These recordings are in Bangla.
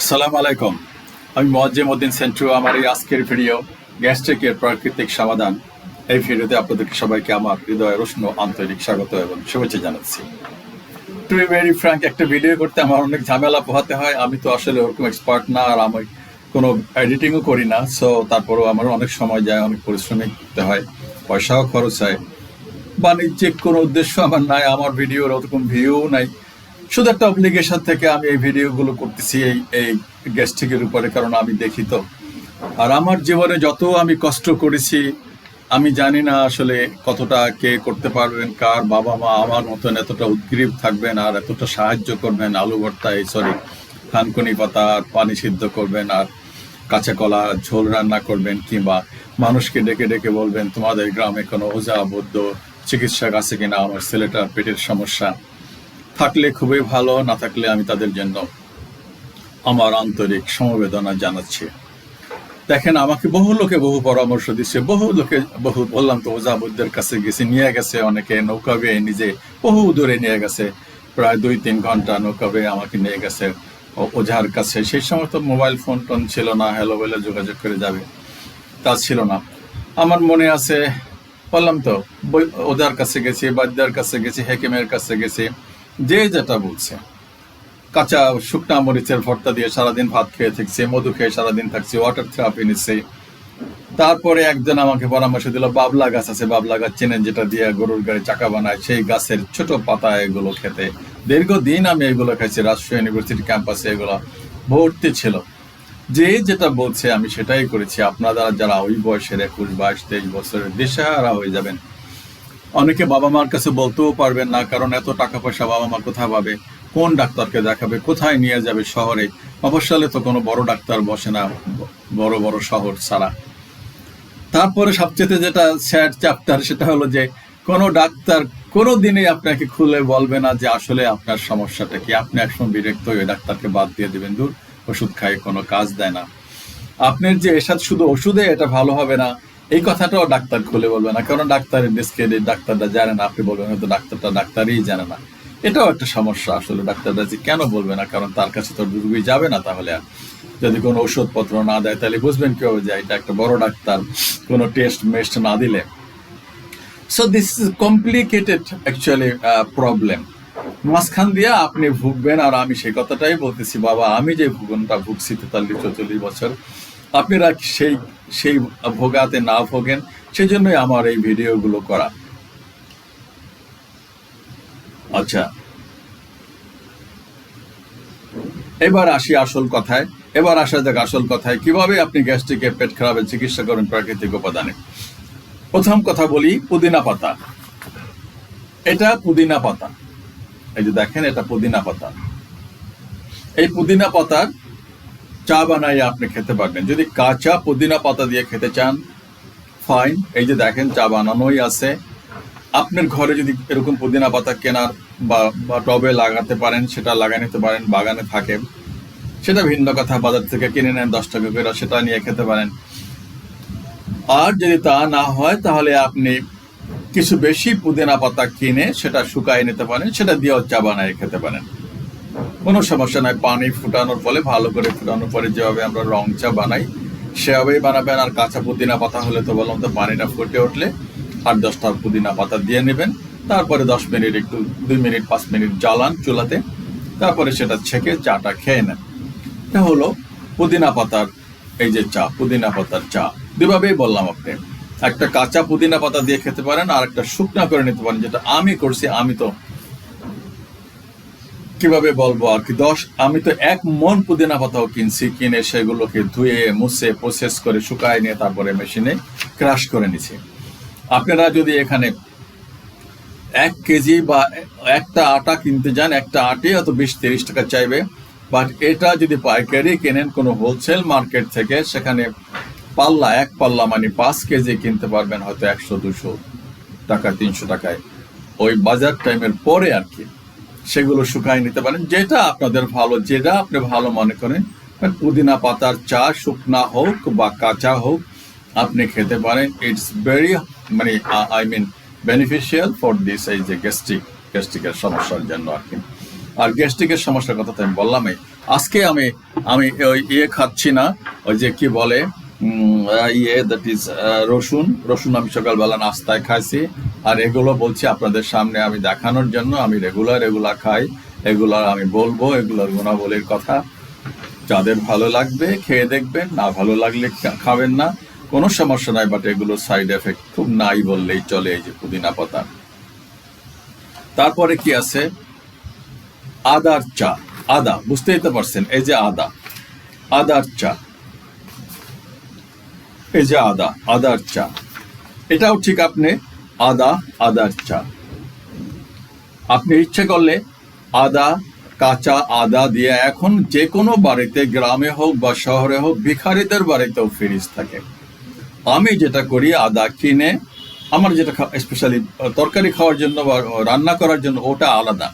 আসসালামু আলাইকুম। আমি মোয়াজ্জেম উদ্দিন সেন্টু আমার এই আজকের ভিডিও গ্যাস্ট্রিকের প্রাকৃতিক সমাধান। এই ভিডিওতে আপনাদেরকে সবাইকে আমার হৃদয়ের উষ্ণ আন্তরিক স্বাগত এবং শুভেচ্ছা জানাচ্ছি। টু ভেরি ফ্র্যাঙ্ক একটা ভিডিও করতে আমার অনেক ঝামেলা পোহাতে হয়। আমি তো আসলে ওরকম এক্সপার্ট না, আর আমি কোনো এডিটিংও করি না সো তারপরেও আমার অনেক সময় যায়, অনেক পরিশ্রমিক করতে হয়, পয়সাও খরচ হয়। বাণিজ্যিক কোনো উদ্দেশ্য আমার নাই, আমার ভিডিওর ওরকম ভিউ নাই। শুধু একটা অব্লিগেশন থেকে আমি এই ভিডিওগুলো করতেছি, এই এই গ্যাস্ট্রিকের উপরে, কারণ আমি দেখি তো। আর আমার জীবনে যত আমি কষ্ট করেছি, আমি জানি না আসলে কতটা কে করতে পারবেন, কার বাবা মা আমার মতন এতটা উদ্গ্রীব থাকবেন আর এতটা সাহায্য করবেন, আলু ভর্তা, এই সরি থানকুনি পাতা আর পানি সিদ্ধ করবেন আর কাঁচা কলা ঝোল রান্না করবেন, কিংবা মানুষকে ডেকে ডেকে বলবেন, তোমাদের গ্রামে কোনো ওজা, বৌদ্ধ চিকিৎসক আছে কিনা? আমার ছেলেটার পেটের সমস্যা। থাকলে খুবই ভালো, না থাকলে আমি তাদের জন্য আমার আন্তরিক সমবেদনা জানাচ্ছি। দেখেন, আমাকে বহু লোকে বহু পরামর্শ দিচ্ছে, বহু লোকে বহু বললাম তো ওজা বৈদ্যের কাছে গেছে, নিয়ে গেছে, অনেকে নৌকা বেয়ে নিজে বহু দূরে নিয়ে গেছে, প্রায় দুই তিন ঘণ্টা নৌকা বেয়ে আমাকে নিয়ে গেছে ওঝার কাছে। সেই সময় তো মোবাইল ফোন টোন ছিল না, হ্যালো বলে যোগাযোগ করে যাবে, তা ছিল না। আমার মনে আছে, বললাম তো, ওজার কাছে গেছি বাদ্যার কাছে গেছি, হেকিমের কাছে গেছি যে যেটা বলছে। কাঁচা শুকনা মরিচের ভর্তা দিয়ে সারাদিন ভাত খেয়ে থাকছে, মধু খেয়ে সারাদিন থাকছে ওয়াটার থেরাপি নিচ্ছে তারপরে একজন আমাকে পরামর্শ দিল, বাবলা গাছ আছে, বাবলা গাছ চেনেন যেটা দিয়ে গরুর গাড়ি চাকা বানায়, সেই গাছের ছোট পাতা এগুলো খেতে। দীর্ঘদিন আমি এগুলো খাইছি, রাজশাহী ইউনিভার্সিটি ক্যাম্পাসে এগুলো ভর্তি ছিল। যে যেটা বলছে আমি সেটাই করেছি। আপনারা যারা ওই বয়সের একুশ, বাইশ, তেইশ বছরের দিশেহারা হয়ে যাবেন অনেকে বাবা মার কাছে বলতেও পারবেন না, কারণ এত টাকা পয়সা বাবা মা কোথায় পাবে? কোন ডাক্তারকে দেখাবে? কোথায় নিয়ে যাবে শহরে? মফস্বলে তো কোনো বড় ডাক্তার বসে না, বড় বড় শহর ছাড়া। তারপরে সবচেয়ে যেটা স্যাড চ্যাপ্টার সেটা হলো যে, কোনো ডাক্তার কোনো দিনই আপনাকে খুলে বলবে না যে আসলে আপনার সমস্যাটা কি। আপনি একসময় বিরক্ত হয়ে ডাক্তারকে বাদ দিয়ে দেবেন, দূর, ওষুধ খাই কোনো কাজ দেয় না। আপনার যে এসাদ শুধু ওষুধে এটা ভালো হবে না এই কথাটাও ডাক্তার খুলে বলবে না কারণ ডাক্তারের ডিসক্রেডিট ডাক্তাররা জানে না, আপনি বলবেন হয়তো ডাক্তারটা ডাক্তারই জানে না। এটাও একটা সমস্যা আসলে ডাক্তাররা যে কেন বলবে না, কারণ তার কাছে তো রুগী যাবে না তাহলে আর। যদি কোনো ওষুধপত্র না দেয়, তাহলে বুঝবেন কেউ যে এটা একটা বড় ডাক্তার, কোনো টেস্ট মেস্ট না দিলে। So this is complicated actually problem মাঝখান দিয়ে আপনি ভুগবেন, আর আমি সেই কথাটাই বলতেছি, বাবা, আমি যে ভুগনটা ভুগছি তেতাল্লিশ, চৌচল্লিশ বছর আপনারা সেই সেই ভোগাতে না ভোগেন? সেই জন্যই আমার এই ভিডিওগুলো করা। আচ্ছা। এবার আসি আসল কথায়। এবার আসা যাক আসল কথায়। কীভাবে আপনি গ্যাস্ট্রিকের পেট খারাপের চিকিৎসা করেন প্রাকৃতিক উপাদানে? প্রথম কথা বলি, পুদিনা পাতা। এটা পুদিনা পাতা। এই যে দেখেন, এটা পুদিনা পাতা। এই পুদিনা পাতার চা বানাই আপনি খেতে পারবেন। যদি কাঁচা পুদিনা পাতা দিয়ে খেতে চান ফাইন এই যে দেখেন, চা বানানোই আছে। আপনার ঘরে যদি এরকম পুদিনা পাতা কেনার বা টবে লাগাতে পারেন, সেটা লাগাই নিতে পারেন, বাগানে থাকে সেটা ভিন্ন কথা, বাজার থেকে কিনে নেন, দশ টাকা করে সেটা নিয়ে খেতে পারেন। আর যদি তা না হয়, তাহলে আপনি কিছু বেশি পুদিনা পাতা কিনে সেটা শুকায় নিতে পারেন, সেটা দিয়েও চা বানিয়ে খেতে পারেন। কোনো সমস্যা নাই, পানি ফুটানোর ফলে, ভালো করে ফুটানোর পরে যেভাবে আমরা রং চা বানাই, সেভাবেই বানাবেন। আর কাঁচা পুদিনা পাতা হলে তো বললাম তো, পানিটা ফুটে উঠলে আট দশটা পুদিনা পাতা দিয়ে নেবেন। তারপরে দশ মিনিট একটু, দুই মিনিট, পাঁচ মিনিট জ্বালান চুলাতে। তারপরে সেটা ছেঁকে চাটা খেয়ে নেন। এটা হলো পুদিনা পাতার, এই যে চা, পুদিনা পাতার চা। দুভাবেই বললাম আপনি। একটা কাঁচা পুদিনা পাতা দিয়ে খেতে পারেন আর একটা শুকনা করে নিতে পারেন, যেটা আমি করছি, আমি তো কীভাবে বলব আর কি? দশ, আমি তো এক মন পুদিনা পাতাও কিনছি, কিনে সেগুলোকে ধুয়ে, মুছে প্রসেস করে শুকায় নিয়ে তারপরে মেশিনে ক্রাশ করে নিছি। আপনারা যদি এখানে এক কেজি বা একটা আটা কিনতে যান, একটা আটে হয়তো বিশ তিরিশ টাকা চাইবে। বাট এটা যদি পাইকারি কেনেন কোনো হোলসেল মার্কেট থেকে, সেখানে পাল্লা, এক পাল্লা মানে পাঁচ কেজি কিনতে পারবেন হয়তো একশো, দুশো টাকা, তিনশো টাকায়। ওই বাজার টাইমের পরে আর কি। সেগুলো শুকায় নিতে পারেন। যেটা আপনাদের ভালো, যেটা আপনি ভালো মনে করেন পুদিনা পাতার চা শুকনা হোক বা কাঁচা হোক, আপনি খেতে পারেন। ইটস ভেরি মানে I mean beneficial for this এই যে গ্যাস্ট্রিক গ্যাস্ট্রিকের সমস্যার জন্য আর কি। আর গ্যাস্ট্রিকের সমস্যার কথা তো আমি বললামই। আজকে আমি আমি ওই ইয়ে খাচ্ছি না, ওই যে কি বলে ইয়ে দ্যাট ইজ রসুন। রসুন আমি সকালবেলা নাস্তায় খাইছি। আর এগুলো বলছি আপনাদের সামনে আমি দেখানোর জন্য। আমি রেগুলার এগুলা খাই এগুলার আমি বলব, এগুলোর গুণাবলীর কথা। যাদের ভালো লাগবে, খেয়ে দেখবেন, না ভালো লাগলে খাবেন না। কোনো সমস্যা নাই বাট এগুলোর সাইড এফেক্ট খুব নাই বললেই চলে এই যে পুদিনা পাতা। তারপরে কি আছে? আদার চা। আদা, বুঝতেই তো পারছেন, এই যে আদা। আদার চা। এই যে আদা, আদার চা। এটাও ঠিক আপনি আদা, আদার চা। আপনি ইচ্ছে করলে আদা, কাঁচা আদা দিয়ে এখন যে কোনো বাড়িতে, গ্রামে হোক বা শহরে হোক, ভিখারিদের বাড়িতেও ফ্রিজ থাকে। আমি যেটা করি, আদা কিনে আমার যেটা স্পেশালি তরকারি খাওয়ার জন্য বা রান্না করার জন্য ওটা আলাদা।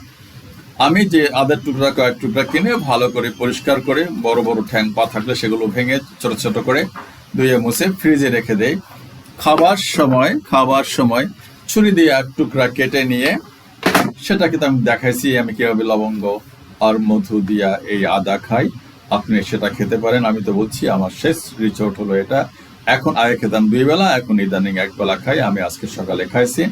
আমি যে আদার টুকরা, কয়েক টুকরা কিনে ভালো করে পরিষ্কার করে, বড় বড় ঠ্যাং পা থাকলে সেগুলো ভেঙে ছোট ছোট করে ধুয়ে মুছে ফ্রিজে রেখে দেই। খাবার সময় খাবার সময় ছুরি দিয়ে এক টুকরা কেটে নিয়ে সেটাকে তো আমি দেখাইছি, আমি কীভাবে লবঙ্গ আর মধু দিয়া এই আদা খাই। আপনি সেটা খেতে পারেন, আমি তো বলছি আমার শেষ রিচোর্ট হলো এটা। এখন আগে খেতাম দুই বেলা, এখন ইদানিং এক বেলা খাই, আমি আজকে সকালে খাইছি।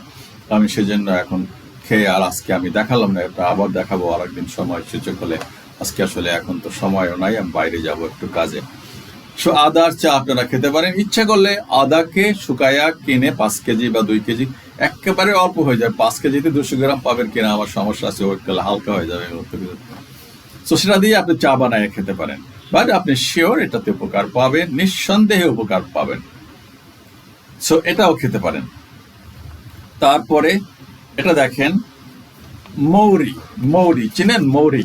আমি সেজন্য এখন খেয়ে আর আজকে আমি দেখালাম না, এটা আবার দেখাবো আর একদিন সময় সুযোগ হলে। আজকে আসলে এখন তো সময়ও নাই, আমি বাইরে যাব একটু কাজে। সো আদার চা আপনারা খেতে পারেন। ইচ্ছা করলে আদাকে শুকায়া কিনে পাঁচ কেজি বা দুই কেজি একেবারে অল্প হয়ে যায়। পাঁচ কেজিতে দুশো গ্রাম পাবেন কিনা আমার সমস্যা আছে ওই কালে হালকা হয়ে যাবে তো সেটা দিয়ে আপনি চা বানায় খেতে পারেন। বাট আপনি শিওর এটাতে উপকার পাবেন, নিঃসন্দেহে উপকার পাবেন। সো এটাও খেতে পারেন। তারপরে এটা দেখেন, মৌরি মৌরি, চিনেন মৌরি?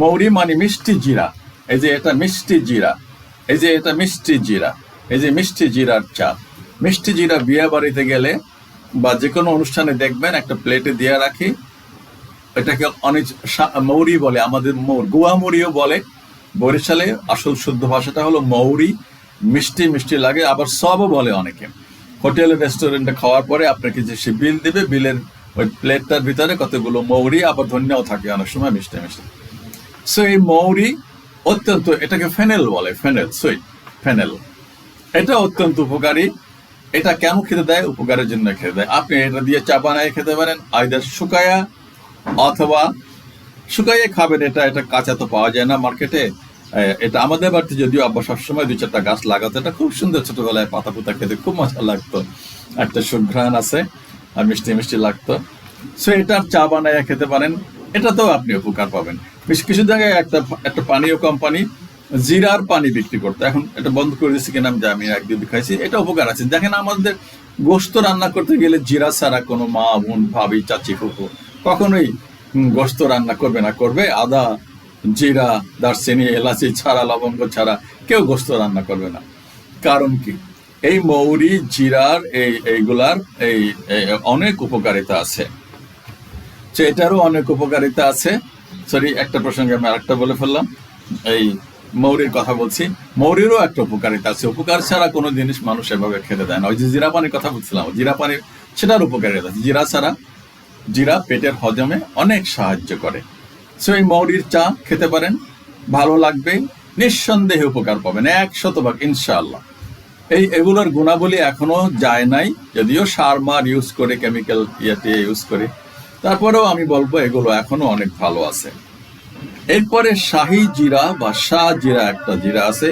মৌরি মানে মিষ্টি জিরা। এই যে এটা মিষ্টি জিরা। এই যে এটা মিষ্টি জিরা, এই যে মিষ্টি জিরার চা। মিষ্টি জিরা বিয়ে বাড়িতে গেলে বা যে কোনো অনুষ্ঠানে দেখবেন একটা প্লেটে দিয়ে রাখি। এটাকে অনেক মৌরি বলে, আমাদের গোয়া মৌরিও বলে। বরিশালে আসল শুদ্ধ ভাষাটা হলো মৌরি। মিষ্টি মিষ্টি লাগে, আবার সবও বলে অনেকে। হোটেল, রেস্টুরেন্টে খাওয়ার পরে আপনাকে যে সে বিল দিবে, বিলের ওই প্লেটটার ভিতরে কতগুলো মৌরি, আবার ধন্যও থাকে অনেক সময় মিষ্টি মিষ্টি। সো এই মৌরি অত্যন্ত, এটাকে ফেনেল বলে, ফেনেল সুইট ফেনেল। এটা অত্যন্ত উপকারী। এটা কেন খেতে দেয়? উপকারের জন্য খেতে দেয়। আপনি এটা দিয়ে চা বানায় খেতে পারেন আইদার শুকায়া অথবা শুকাইয়ে খাবেন। এটা এটা কাঁচা তো পাওয়া যায় না মার্কেটে। এটা আমাদের বাড়িতে যদিও আব্বা সবসময় দুই চারটা গাছ লাগাতো। এটা খুব সুন্দর ছোটবেলায় পাতা পুতা খেতে খুব মজা লাগতো। একটা সুঘ্রাণ আছে আর মিষ্টি মিষ্টি লাগতো। সো এটার চা বানায় খেতে পারেন। এটাতেও আপনি উপকার পাবেন। বেশ কিছু জায়গায় একটা একটা পানীয় কোম্পানি জিরার পানি বিক্রি করতো। এখন এটা বন্ধ করে দিচ্ছি কিনা আমি আমি একদিন খাইছি। এটা উপকার আছে। দেখেন আমাদের গোস্ত রান্না করতে গেলে জিরা ছাড়া কোনো মা, বোন, ভাবি, চাচি, ফুফু কখনোই গোস্ত রান্না করবে না। করবে আদা, জিরা, দারচিনি, এলাচি ছাড়া, লবঙ্গ ছাড়া কেউ গোস্ত রান্না করবে না। কারণ কি? এই মৌরি, জিরার, এই, এইগুলার, এই অনেক উপকারিতা আছে। এটারও অনেক উপকারিতা আছে। সরি একটা প্রসঙ্গে আমি আরেকটা বলে ফেললাম। এই মৌরির কথা বলছি। মৌরিরও একটা উপকারিতা আছে। উপকার ছাড়া কোনো জিনিস মানুষ এভাবে খেতে দেয় না। ওই যে জিরা পানির কথা বলছিলাম জিরা পানির সেটার উপকারিতা আছে। জিরা ছাড়া জিরা পেটের হজমে অনেক সাহায্য করে। সো এই মৌরির চা খেতে পারেন, ভালো লাগবে, নিঃসন্দেহে উপকার পাবেন, এক শতভাগ, ইনশাআল্লাহ। এই এগুলোর গুণাবলী এখনও যায় নাই, যদিও সার মার ইউজ করে কেমিক্যাল ইয়েতে ইউজ করে। তারপরেও আমি বলব, এগুলো এখনও অনেক ভালো আছে। এরপরে শাহি জিরা বা শাহ জিরা একটা জিরা আছে।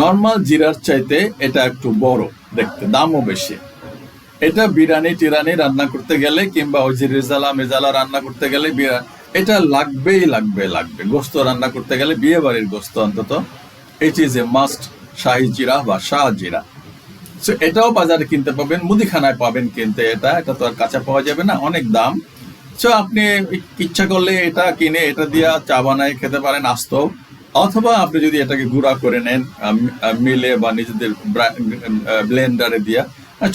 নর্মাল জিরার চাইতে এটা একটু বড় দেখতে, দামও বেশি। এটা বিরিয়ানি টিরানি রান্না করতে গেলে কিংবা ওই রেজালা মেজালা রান্না করতে গেলে এটা লাগবেই লাগবে লাগবে। গোস্ত রান্না করতে গেলে বিয়ে বাড়ির গোস্ত অন্তত। ইট ইজ এ মাস্ট শাহি জিরা বা শাহ জিরা। সো এটাও বাজারে কিনতে পাবেন, মুদিখানায় পাবেন কিনতে এটা এটা তো আর কাঁচা পাওয়া যাবে না, অনেক দাম। সো আপনি ইচ্ছা করলে এটা কিনে, এটা দিয়া চা বানায় খেতে পারেন আস্ত। অথবা আপনি যদি এটাকে গুঁড়া করে নেন মিলে বা নিজেদের ব্লেন্ডারে দিয়া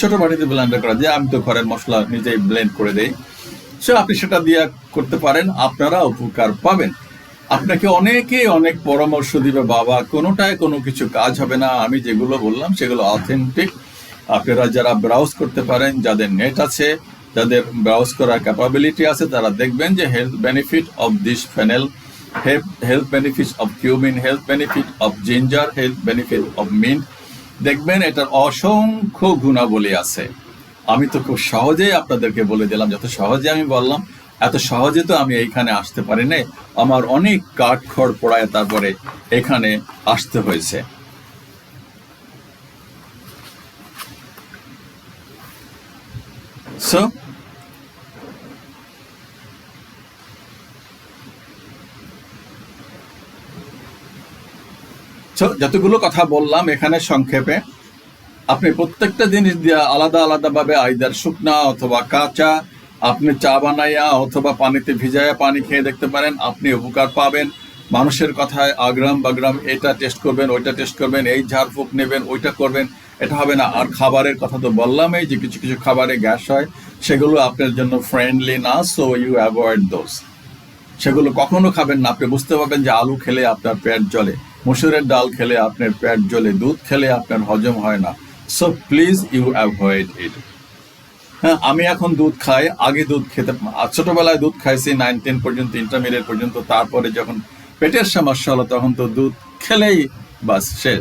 ছোট বাড়িতে ব্লেন্ডার করা যায়। আমি তো ঘরের মশলা নিজেই ব্লেন্ড করে দেই। সো আপনি সেটা দিয়া করতে পারেন, আপনারা উপকার পাবেন। আপনাকে অনেকে অনেক পরামর্শ দিবে, বাবা, কোনোটায় কোনো কিছু কাজ হবে না। আমি যেগুলো বললাম, সেগুলো অথেন্টিক আপনারা যারা ব্রাউজ করতে পারেন, যাদের নেট আছে যাদের ব্রাউজ করার ক্যাপাবিলিটি আছে, তারা দেখবেন যে health benefit of this fennel health benefit of cumin health benefit of ginger health benefit of mint দেখবেন এটার অসংখ্য গুণাবলী আছে। আমি তো খুব সহজেই আপনাদেরকে বলে দিলাম, যত সহজে আমি বললাম, এত সহজে তো আমি এইখানে আসতে পারি নাই। আমার অনেক কাঠ খড় পড়ায় তারপরে এখানে আসতে হয়েছে। সো যতগুলো কথা বললাম এখানে সংক্ষেপে, আপনি প্রত্যেকটা জিনিস দিয়ে আলাদা আলাদা ভাবে আইদার শুকনা অথবা কাঁচা, আপনি চা বানাইয়া অথবা পানিতে ভিজাইয়া পানি খেয়ে দেখতে পারেন, আপনি উপকার পাবেন। মানুষের কথায় আগ্রাম বাগ্রাম, এটা টেস্ট করবেন, ওইটা টেস্ট করবেন, এই ঝাড়ফুঁক নেবেন, ওইটা করবেন। এটা হবে না। আর খাবারের কথা তো বললামই যে কিছু কিছু খাবারে গ্যাস হয়, সেগুলো আপনার জন্য ফ্রেন্ডলি না সো ইউ অ্যাভয়েড দোজ সেগুলো কখনো খাবেন না। আপনি বুঝতে পারবেন যে আলু খেলে আপনার পেট জ্বলে, মসুরের ডাল খেলে আপনার পেট জ্বলে, দুধ খেলে আপনার হজম হয় না। So please you avoid it হ্যাঁ আমি এখন দুধ খাই, আগে দুধ খেতে ছোটবেলায় দুধ খাইছি নাইন টেন পর্যন্ত ইন্টারমিডিয়েট পর্যন্ত, তারপরে যখন পেটের সমস্যা হলো তখন তো দুধ খেলেই বাস সে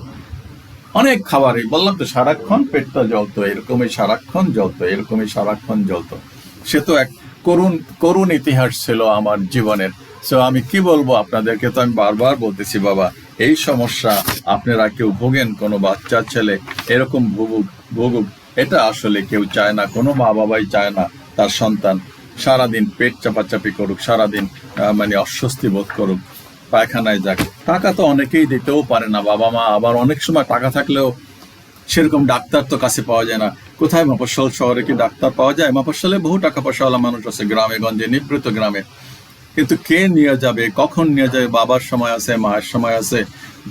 অনেক খাবারই। বললাম তো, সারাক্ষণ পেটটা জ্বলতো, এরকমই সারাক্ষণ জ্বলতো, এরকমই সারাক্ষণ জ্বলতো। সে তো এক করুণ করুণ ইতিহাস ছিল আমার জীবনের। সো আমি কি বলব আপনাদেরকে তো আমি বারবার বলতেছি, বাবা, এই সমস্যা আপনারা কেউ ভোগেন, কোনো বাচ্চা ছেলে এরকম ভুগুক ভুগুক, এটা আসলে কেউ চায় না, কোনো মা বাবাই চায় না তার সন্তান সারাদিন পেট চাপাচাপি করুক, সারাদিন মানে অস্বস্তি বোধ করুক। পায়খানায় যাক। টাকা তো অনেকেই দিতেও পারে না, বাবা মা। আবার অনেক সময় টাকা থাকলেও সেরকম ডাক্তার তো কাছে পাওয়া যায় না। কোথায় মফস্বল শহরে কি ডাক্তার পাওয়া যায়? মফস্বলে বহু টাকা পয়সাওয়ালা মানুষ আছে, গ্রামে, গঞ্জে, নিবৃত গ্রামে। কিন্তু কে নিয়ে যাবে? কখন নিয়ে যাবে? বাবার সময় আছে, মায়ের সময় আছে।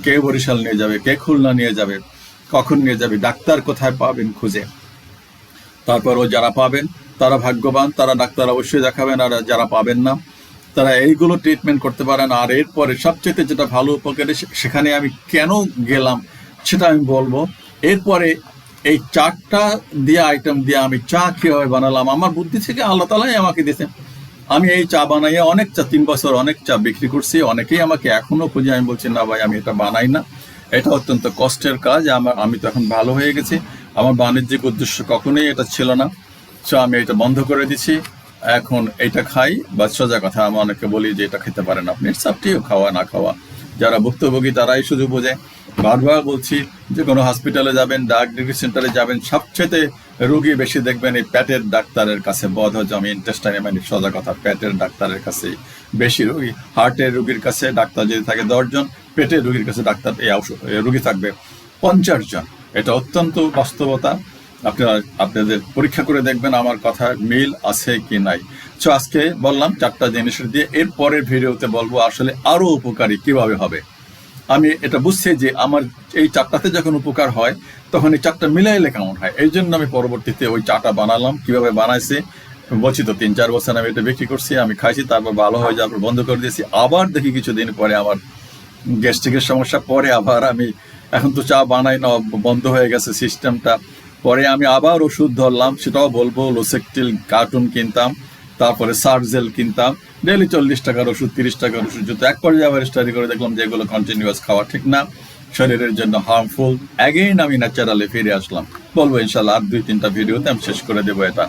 কে বরিশাল নিয়ে যাবে? কে খুলনা নিয়ে যাবে? কখন নিয়ে যাবে? ডাক্তার কোথায় পাবেন খুঁজে? তারপরও যারা পাবেন, তারা ভাগ্যবান। তারা ডাক্তার অবশ্যই দেখাবেন, আর যারা পাবেন না তারা এইগুলো ট্রিটমেন্ট করতে পারেন। আর এরপরে সবচেয়ে যেটা ভালো উপকারে সেখানে আমি কেন গেলাম সেটা আমি বলব। এরপরে এই চারটা দিয়ে আইটেম দিয়ে আমি চা কীভাবে বানালাম, আমার বুদ্ধি থেকে আল্লাহ তালাই আমাকে দিয়েছে আমি এই চা বানাইয়া অনেক চা, তিন বছর অনেক চা বিক্রি করছি, অনেকেই আমাকে এখনও খুঁজে আমি বলছি, না ভাই, আমি এটা বানাই না। এটা অত্যন্ত কষ্টের কাজ, আমার, আমি তো এখন ভালো হয়ে গেছি। আমার বাণিজ্যিক উদ্দেশ্য কখনোই এটা ছিল না। সো আমি এটা বন্ধ করে দিছি। এখন এটা খাই, বা সোজা কথা, আমি অনেকে বলি যে এটা খেতে পারেন আপনি। সবটিও খাওয়া, না খাওয়া। যারা ভুক্তভোগী, তারাই শুধু বোঝে। বারবার বলছি যে কোনো হসপিটালে যাবেন ডায়াগনস্টিক সেন্টারে যাবেন সবচেয়ে রুগী বেশি দেখবেন এই পেটের ডাক্তারের কাছে বধ হচ্ছে আমি ইন্টেস্টাইনে মানে সোজা কথা, পেটের ডাক্তারের কাছে বেশি রুগী। হার্টের রুগীর কাছে ডাক্তার যদি থাকে দশজন, পেটের রুগীর কাছে ডাক্তার এই রুগী থাকবে পঞ্চাশ জন। এটা অত্যন্ত বাস্তবতা। আপনারা আপনাদের পরীক্ষা করে দেখবেন আমার কথা মিল আছে কি নাই। তো আজকে বললাম চারটা জিনিসের দিয়ে এর পরের ভিডিওতে বলব আসলে আরও উপকারী কীভাবে হবে। আমি এটা বুঝছি যে আমার এই চারটাতে যখন উপকার হয়, তখন এই চারটা মিলাইলে কেমন হয়? এই জন্য আমি পরবর্তীতে ওই চাটা বানালাম, কীভাবে বানাইছে, বলছি তো তিন চার বছর আমি এটা বিক্রি করছি, আমি খাইছি, তারপর ভালো হয়ে যাওয়ার বন্ধ করে দিয়েছি, আবার দেখি কিছুদিন পরে আমার গ্যাস্ট্রিকের সমস্যা, পরে আবার আমি এখন তো চা বানাই না, বন্ধ হয়ে গেছে সিস্টেমটা পরে আমি আবার ওষুধ ধরলাম, সেটাও বলব লোসেকটিল কার্টুন কিনতাম, তারপরে সার্জেল কিনতাম ডেলি চল্লিশ টাকার ওষুধ, তিরিশ টাকার ওষুধ, যত এক পর্যায়ে আবার স্টাডি করে দেখলাম যে এগুলো কন্টিনিউয়াস খাওয়া ঠিক না, শরীরের জন্য হার্মফুল অ্যাগেইন আমি ন্যাচারালি ফিরে আসলাম। বলব ইনশাল্লাহ আর দুই তিনটা ভিডিওতে আমি শেষ করে দেবো এটা।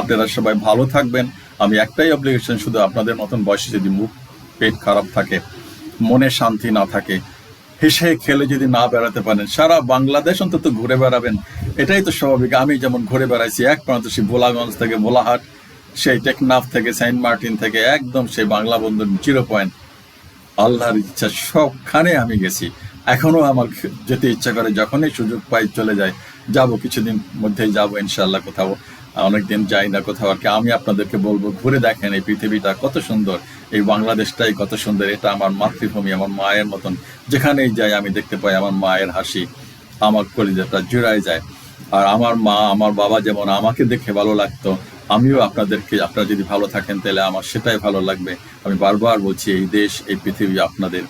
আপনারা সবাই ভালো থাকবেন, আমি একটাই অব্লিগেশন শুধু আপনাদের মতন বয়সে যদি মুখ, পেট খারাপ থাকে, মনে শান্তি না থাকে হেসে খেলে যদি না বেড়াতে পারেন, সারা বাংলাদেশ অন্তত ঘুরে বেড়াবেন। এটাই তো স্বাভাবিক। আমি যেমন ঘুরে বেড়াইছি, এক প্রান্ত সেই ভোলাগঞ্জ থেকে ভোলাহাট, সেই টেকনাফ থেকে সেন্ট মার্টিন থেকে একদম সেই বাংলা বন্ধুর জিরো পয়েন্ট। আল্লাহর ইচ্ছা, সবখানে আমি গেছি। এখনও আমার যেতে ইচ্ছা করে, যখনই সুযোগ পাই চলে যায় যাব, কিছুদিন মধ্যেই যাব ইনশাল্লাহ কোথাও অনেকদিন যাই না কোথাও। আর কি আমি আপনাদেরকে বলব, ঘুরে দেখেন এই পৃথিবীটা কত সুন্দর, এই বাংলাদেশটাই কত সুন্দর, এটা আমার মাতৃভূমি, আমার মায়ের মতন। যেখানেই যাই আমি দেখতে পাই আমার মায়ের হাসি, আমার কলিজাটা জুড়ায় যায়। আর আমার মা, আমার বাবা যেমন আমাকে দেখে ভালো লাগতো, আমিও আপনাদেরকে, আপনারা যদি ভালো থাকেন তাহলে আমার সেটাই ভালো লাগবে। আমি বারবার বলছি, এই দেশ, এই পৃথিবী আপনাদের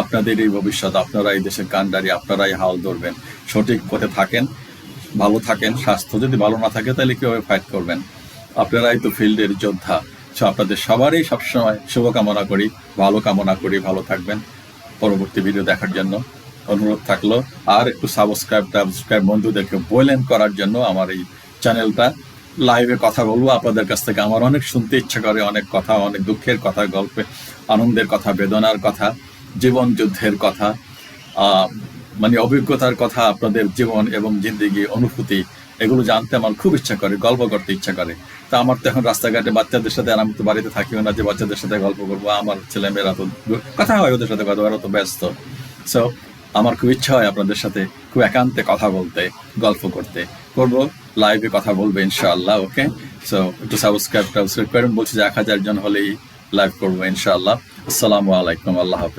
আপনাদের এই ভবিষ্যৎ আপনারা এই দেশের কান্ডারি আপনারাই হাল ধরবেন। সঠিক পথে থাকেন ভালো থাকেন, স্বাস্থ্য যদি ভালো না থাকে তাহলে কীভাবে ফাইট করবেন? আপনারাই তো ফিল্ডের যোদ্ধা। সো আপনাদের সবারই সবসময় শুভকামনা করি, ভালো কামনা করি, ভালো থাকবেন। পরবর্তী ভিডিও দেখার জন্য অনুরোধ থাকল। আর একটু সাবস্ক্রাইব টাবস্ক্রাইব বন্ধুদেরকে বলেন করার জন্য আমার এই চ্যানেলটা লাইভে কথা বলব, আপনাদের কাছ থেকে আমার অনেক শুনতে ইচ্ছা করে, অনেক কথা, অনেক দুঃখের কথা, গল্পে, আনন্দের কথা, বেদনার কথা, জীবন যুদ্ধের কথা মানে অভিজ্ঞতার কথা, আপনাদের জীবন এবং জিন্দিগি, অনুভূতি, এগুলো জানতে আমার খুব ইচ্ছা করে, গল্প করতে ইচ্ছা করে। তা আমার তো এখন রাস্তাঘাটে বাচ্চাদের সাথে আর আমি তো বাড়িতে থাকিও না যে বাচ্চাদের সাথে গল্প করব, আমার ছেলেমেয়েরা তো কথা হয় ওদের সাথে কথা, ওরা তো ব্যস্ত। সো আমার খুব ইচ্ছা হয় আপনাদের সাথে খুব একান্তে কথা বলতে, গল্প করতে। করব লাইভে কথা বলব ইনশাআল্লাহ ওকে সো একটু সাবস্ক্রাইব টাবস্ক্রাইব করেন, বলছি যে এক হাজার জন হলেই লাইভ করব ইনশাআল্লাহ। আসসালামু আলাইকুম, আল্লাহ হাফেজ।